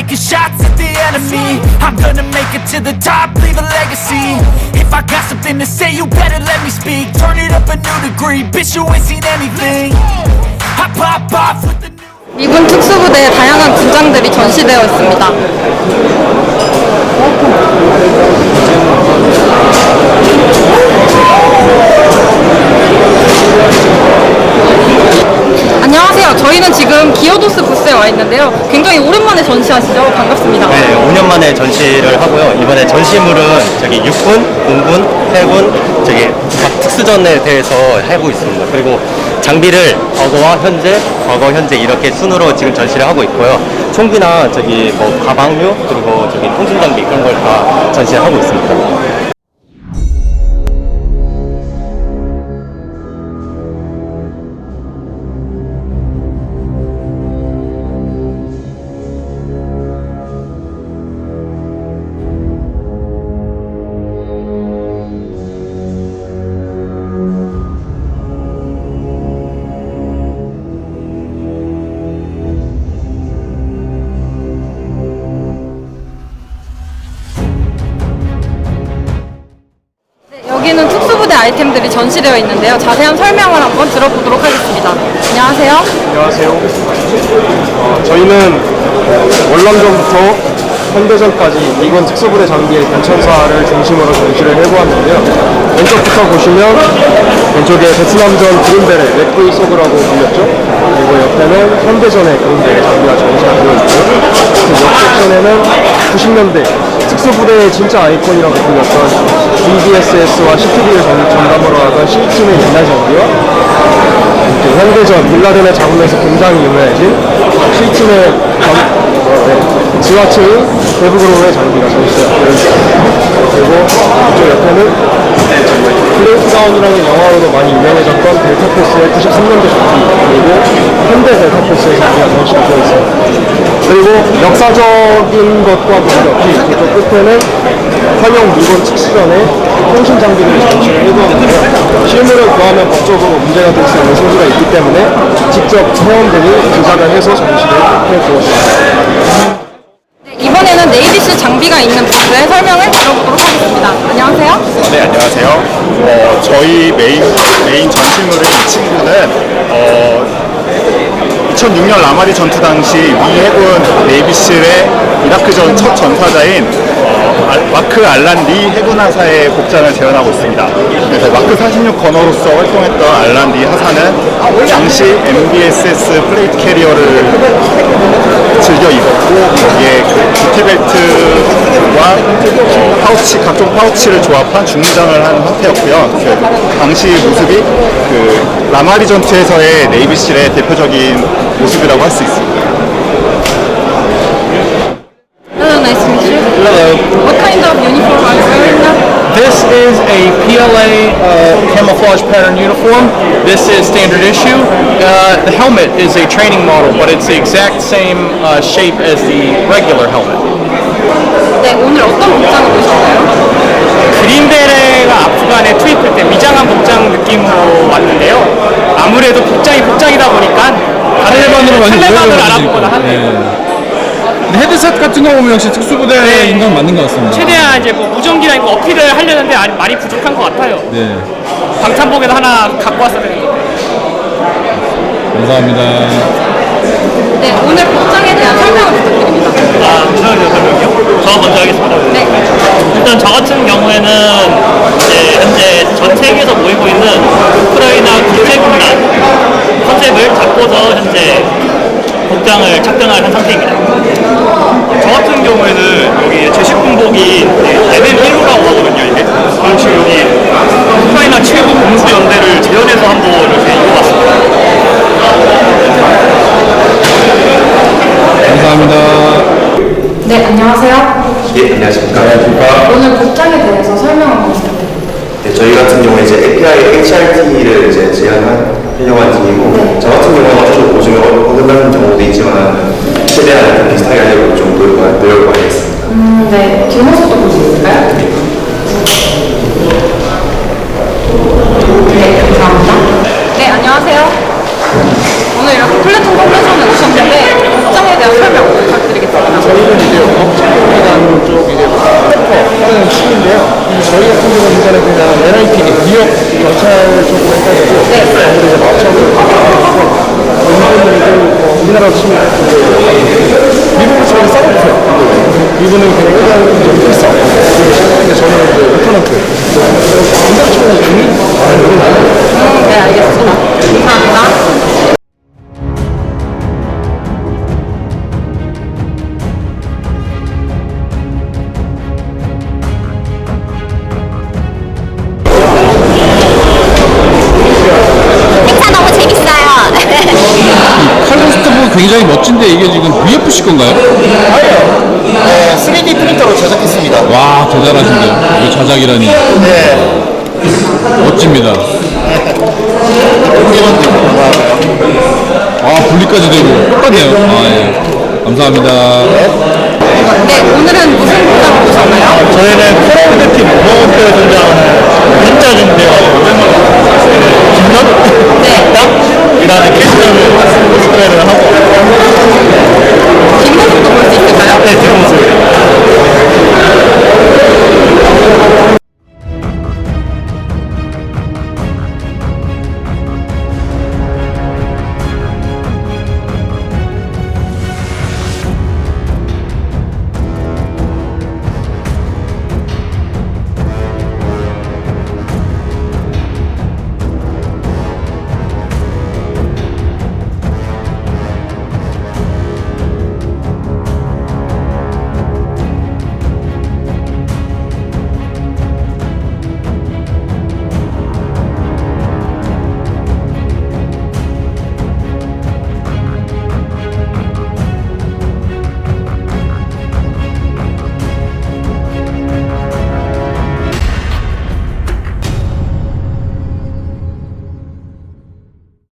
taking shots at the enemy. I'm gonna make it to the top, leave a legacy. If I got something to say, you better let me speak. Turn it up a new degree, bitch, you ain't seen anything. I pop off with the. 미군 특수부대의 다양한 군장들이 전시되어 있습니다. 안녕하세요. 저희는 지금 기어도스 부스에 와 있는데요. 굉장히 오랜만에 전시하시죠? 반갑습니다. 네, 5년 만에 전시를 하고요. 이번에 전시물은 저기 육군, 공군, 해군, 저기 각 특수전에 대해서 하고 있습니다. 그리고 장비를 과거와 현재, 과거, 현재 이렇게 순으로 지금 전시를 하고 있고요. 총기나 저기 뭐 가방류 그리고 저기 통신 장비 그런 걸 다 전시를 하고 있습니다. 아이템들이 전시되어 있는데요. 자세한 설명을 한번 들어보도록 하겠습니다. 안녕하세요. 안녕하세요. 어, 저희는 월남전부터 현대전까지 미군 특수부대 장비의 변천사를 중심으로 전시를 해보았는데요. 왼쪽부터 보시면 왼쪽에 베트남전 그린벨의 렉브이 소그라고 불렸죠. 그리고 옆에는 현대전의 그린벨의 장비가 전시가 되어 있고 그옆 섹션에는 90년대 특수부대의 진짜 아이콘이라고 불렸던 BDSS와 CTB를 전담으로 하던 C팀의 옛날 장비와 그 현대전 빌라덴을 잡으면서 굉장히 유명해진 C팀의 전, 어, 네, 지하철 대부그로의 장비가 전시되어 있습니다. 그리고 이쪽 옆에는 플레이트다운이라는 영화로도 많이 유명해졌던 델타포스의 93년대 장비 그리고 현대 델타포스의 장비가 전시가 되어 있습니다. 그리고 역사적인 것과 무관없이 저쪽 끝에는 활용 미군 특수전의 통신 장비들이 전시를 해두었는데요. 실물을 구하면 법적으로 문제가 될 수 있는 소지가 있기 때문에 직접 회원들이 조작을 해서 전시를 해두었습니다. 네, 이번에는 네이비스 장비가 있는 부스의 설명을 들어보도록 하겠습니다. 안녕하세요. 네, 안녕하세요. 어, 저희 메인, 메인 전시물의 이 친구는, 어, 2006년 라마디 전투 당시 미 해군 네이비실의 이라크전 첫 전사자인 마크 알란 리 해군 하사의 복장을 재현하고 있습니다. 그래서 마크 46 건어로서 활동했던 알란 리 하사는 당시 MBSS 플레이트 캐리어를 즐겨 입었고 거기에 그 부티벨트 와 어, 파우치 각종 파우치를 조합한 중무장을 한 상태였고요. 그 당시 모습이 그 라마리 전투에서의 네이비실의 대표적인 모습이라고 할 수 있습니다. Hello, nice to meet you. Hello. What kind of uniform are you wearing now? This is a PLA uh, camouflage pattern uniform. This is standard issue. Uh, the helmet is a training model, but it's the exact same uh, shape as the regular helmet. 네, 오늘 어떤 복장을 보셨나요? 그린베레가 아프간에 투입할 때 위장한 복장 느낌으로 왔는데요. 아무래도 복장이 복장이다 보니까 다른 탈레반으로 많이 탈레반을. 알아보거나 하네요. 네. 근데 헤드셋 같은 거 보면 역시 특수부대의 네. 인간 맞는 것 같습니다. 최대한 이제 뭐 무전기나 이거 어필을 하려는데 많이 부족한 것 같아요. 네, 방탄복에도 하나 갖고 왔어야 되는데. 감사합니다. 네, 오늘 복장에 대한 설명을 부탁드립니다. 아, 설명요 설명이요? 저 먼저 하겠습니다. 네. 일단 저 같은 경우에는 이제 현재 전 세계에서 모이고 있는 우크라이나 국제군단 컨셉을 잡고서 현재 복장을 착장을 한 상태입니다. 저 같은 경우에는 여기 제 식군복이 MM1호라고 하거든요, 이게. 그렇지, 여기 우크라이나 최고 공수연대를 재현해서 한번 이렇게 입어봤습니다. 감사합니다. 네, 안녕하세요. 예, 안녕하십니까. 안녕하십니까. 오늘 복장에 대해서 설명 한번 부탁드립니다. 네, 저희 같은 경우에 이제 API HRT를 이제 제안하려고 한 팀이고, 저 같은 경우는 어쩔 수 없고 좀 어긋나는 경우도 있지만, 최대한 좀 비슷하게 하려고 좀 노력, 노력을 많이 했습니다. 음, 네, 뒷모습도 볼수 있을까요? 네, 감사합니다. 네, 안녕하세요. 오늘 이렇게 플래툰 컨벤션에 오셨는데 복장에 대한 설명 부탁드리겠습니다. 저희 나누는 쪽 이제 하는 식인데요. 저희 같은 경우는 이전에 그냥 NIP 미역 경찰 쪽으로 해가지고 네. 아무래도 이제 맞춰서 이분들도 우리나라 치면 미국에서 싸워보세요. 이분은 그냥 일단 좀 비싸고 근데 저는 굉장히 멋진데 이게 지금 VFC 건가요? 네, 3D 프린터로 제작했습니다. 와 대단하신데요. 이게 자작이라니. 네. 멋집니다. 아 분리까지 되고 똑같네요. 아 예. 감사합니다. 네, 오늘은 무슨 복장을 보셨나요? 저희는